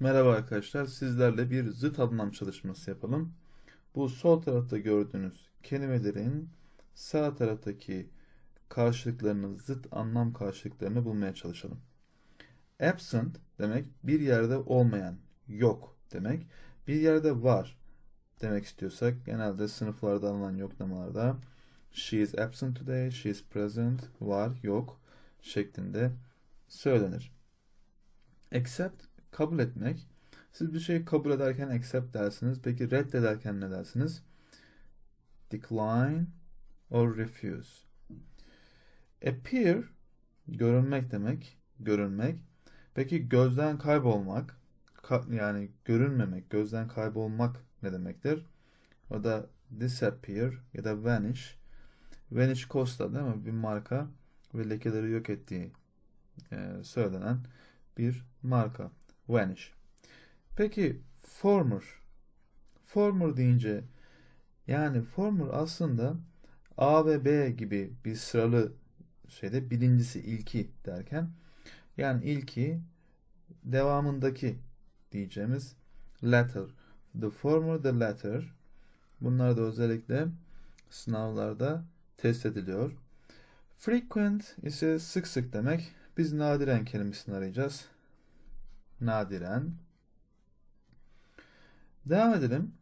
Merhaba arkadaşlar, sizlerle bir zıt anlam çalışması yapalım. Bu sol tarafta gördüğünüz kelimelerin sağ taraftaki karşılıklarını, zıt anlam karşılıklarını bulmaya çalışalım. Absent demek bir yerde olmayan, yok demek. Bir yerde var demek istiyorsak genelde sınıflarda alınan yoklamalarda she is absent today, she is present, var, yok şeklinde söylenir. Accept kabul etmek. Siz bir şeyi kabul ederken accept dersiniz. Peki reddederken ne dersiniz? Decline or refuse. Appear görünmek demek. Görünmek. Peki gözden kaybolmak ka- yani görünmemek, gözden kaybolmak ne demektir? O da disappear ya da vanish. Vanish Costa değil mi? Bir marka ve lekeleri yok ettiği e, söylenen bir marka. Vanish. Peki former. Former deyince yani former aslında A ve B gibi bir sıralı şeyde birincisi ilki derken yani ilki devamındaki diyeceğimiz latter. The former the latter. Bunlar da özellikle sınavlarda test ediliyor. Frequent ise sık sık demek. Biz nadiren kelimesini arayacağız. Nadiren. Devam edelim.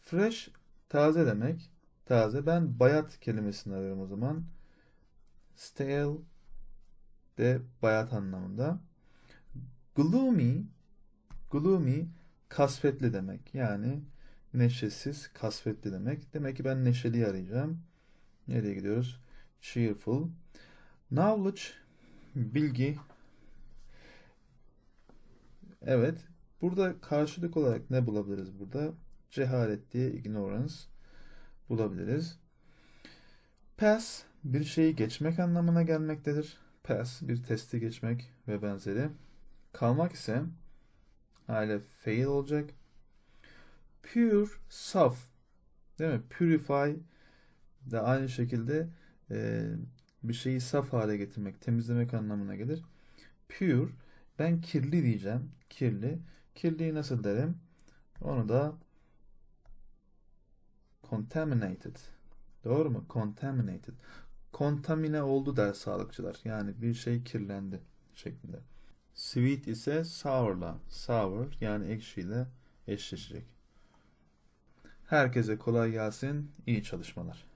Fresh taze demek. Taze. Ben bayat kelimesini arıyorum o zaman. Stale de bayat anlamında. Gloomy gloomy kasvetli demek. Yani neşesiz, kasvetli demek. Demek ki ben neşeli arayacağım. Nereye gidiyoruz? Cheerful. Knowledge bilgi. Evet. Burada karşılık olarak ne bulabiliriz burada? Cehalet diye ignorance bulabiliriz. Pass bir şeyi geçmek anlamına gelmektedir. Pass bir testi geçmek ve benzeri. Kalmak ise hale fail olacak. Pure, saf. Değil mi? Purify de aynı şekilde e, bir şeyi saf hale getirmek, temizlemek anlamına gelir. Pure, ben kirli diyeceğim. Kirli. Kirliyi nasıl derim? Onu da contaminated. Doğru mu? Contaminated. Kontamine oldu der sağlıkçılar. Yani bir şey kirlendi şeklinde. Sweet ise sour'la. Sour yani ekşiyle eşleşecek. Herkese kolay gelsin. İyi çalışmalar.